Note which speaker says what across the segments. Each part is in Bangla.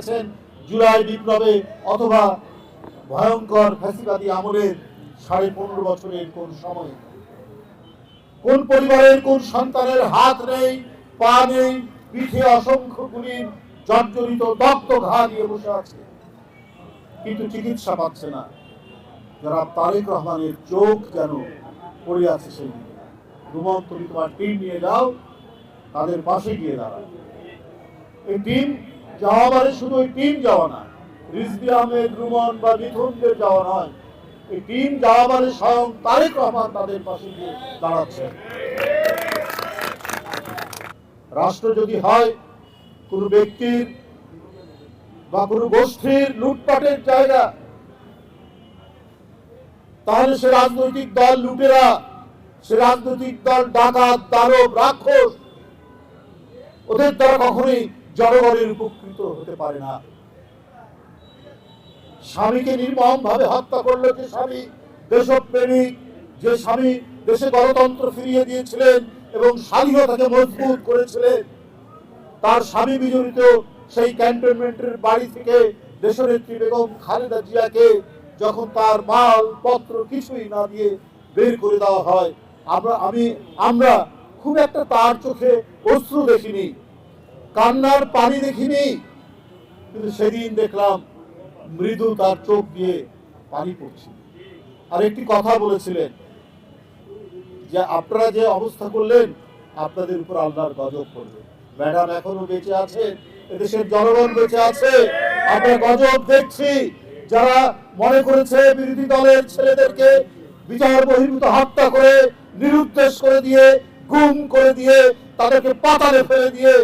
Speaker 1: গেছেন জুলাই বিপ্লবে অথবা ভয়ঙ্কর ফ্যাসিবাদী আমলের সাড়ে পনেরো বছরের কোন সময়। কোন পরিবারের কোন সন্তানের হাত নেই, পা নেই, পিঠে অসংখ্য গুলির জর্জরিত দগ্ধ ঘা দিয়ে বসে আছে। কিন্তু চিকিৎসা পাচ্ছে না। যারা তারেক রহমানের চোখ যেন পড়ে আছে সেই রুমন তুমি তোমার টিম নিয়ে যাও, তাদের পাশে গিয়ে দাঁড়াও। এই টিম যাওয়া মানে শুধু ওই টিম যাওয়া না রিজবি আহমেদ, রুমন বা মিথুনদের যাওয়া নয়। এই টিম যাওয়া মানে স্বয়ং তারেক রহমান তাদের পাশে গিয়ে দাঁড়াচ্ছে। রাষ্ট্র যদি হয়, কোনো ব্যক্তির বা কোনো গোষ্ঠীর লুটপাটের জায়গা, তাহলে সে রাজনৈতিক দল লুটেরা, সে রাজনৈতিক দল ডাকাত দানব রাক্ষস, ওদের দ্বারা কখনোই জনগণের উপকৃত হতে পারে না। স্বামীকে নির্মম ভাবে হত্যা করল যে স্বামী দেশপ্রেমিক যে স্বামী দেশে গণতন্ত্র ফিরিয়ে দিয়েছিলেন এবং স্বাধীনতাকে মজবুত করেছিলেন, তার স্বামী বিজড়িত সেই ক্যান্টনমেন্টের বাড়ি থেকে দেশনেত্রী বেগম খালেদা জিয়াকে যখন তার মাল পত্র কিছুই না দিয়ে বের করে দেওয়া হয়, আমরা আমি আমরা খুব একটা তার চোখে অশ্রু দেখিনি। কান্নার পানি দেখিনি। কিন্তু সেদিন দেখলাম মৃদু তার চোখ দিয়ে পানি পড়ছে। আর একটি কথা বলেছিলেন যে, আপনারা যে অবস্থা করলেন, আপনাদের উপর আল্লাহর গজব করবে ম্যাডাম এখনও বেঁচে আছে এদেশের জনগণ বেঁচে আছে। আমরা গজব দেখছি। যারা মনে করেছে বিরোধী দলের ছেলেদেরকে বিচার বহির্ভূত হত্যা করে, নিরুদ্দেশ করে দিয়ে, গুম করে দিয়ে, তাদেরকে পাতালে ফেলে দিয়ে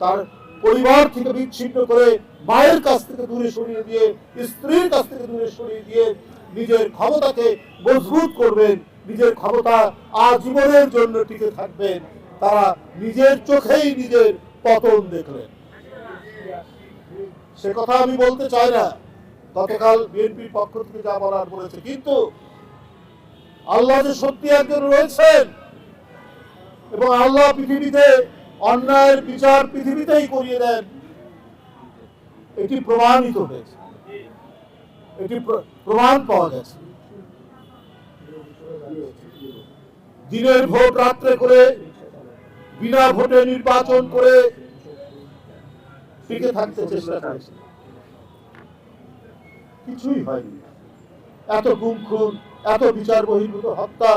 Speaker 1: তার পরিবার থেকে বিচ্ছিন্ন করে মায়ের কাছ থেকে দূরে সরিয়ে দিয়ে, স্ত্রীর কাছ থেকে দূরে সরিয়ে দিয়ে নিজের ক্ষমতাকে মজবুত করবেন, নিজের ক্ষমতা আজীবনের জন্য টিকে থাকবেন। তারা নিজের চোখেই নিজের পতন দেখলেন। সে কথা আমি বলতে চাই না। গতকাল বিএনপির পক্ষ থেকে যা বলার বলেছে, কিন্তু আল্লাহ যে সত্যি একজন রয়েছেন এবং আল্লাহ পৃথিবীতে অন্যায়ের বিচার পৃথিবীতেই করিয়ে দেন। এটি প্রমাণিত হয়েছে। এটি প্রমাণ পাওয়া গেছে। দিনের ভোট রাত্রে করে, বিনা ভোটে নির্বাচন করে টিকে থাকতে চেষ্টা করেছে। কিছুই হয়নি। এত গুম খুন এত বিচার বহির্ভূত হত্যা,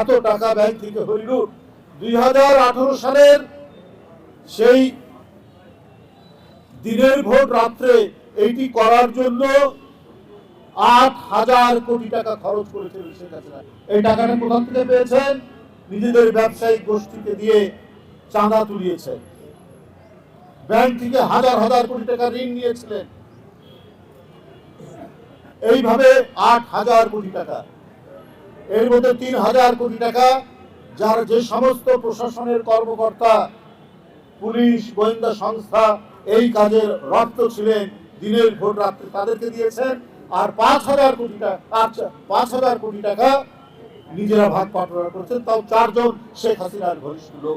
Speaker 1: এত টাকা ব্যাংক থেকে হইলুট দুই সালের সেই দিনের ভোট রাত্রে এইটি করার জন্য আট হাজার কোটি টাকা খরচ হাসিনা। এই টাকাটা কোথা থেকে পেয়েছেন? নিজেদের ব্যবসায়িক গোষ্ঠীকে দিয়ে চাঁদা তুলিয়েছেন। ব্যাংক থেকে হাজার হাজার কোটি টাকা ঋণ নিয়েছিলেন। এইভাবে আট হাজার কোটি টাকা। এর মধ্যে তিন হাজার কোটি টাকা যার যে সমস্ত প্রশাসনের কর্মকর্তা পুলিশ, গোয়েন্দা সংস্থা এই কাজের রক্ত ছিলেন দিনের ভোট রাত্রে তাদেরকে দিয়েছেন। আর পাঁচ হাজার কোটি টাকা, পাঁচ হাজার কোটি টাকা নিজেরা ভাগ পাটোয়ারা করছেন। তাও চারজন শেখ হাসিনার ঘনিষ্ঠ লোক।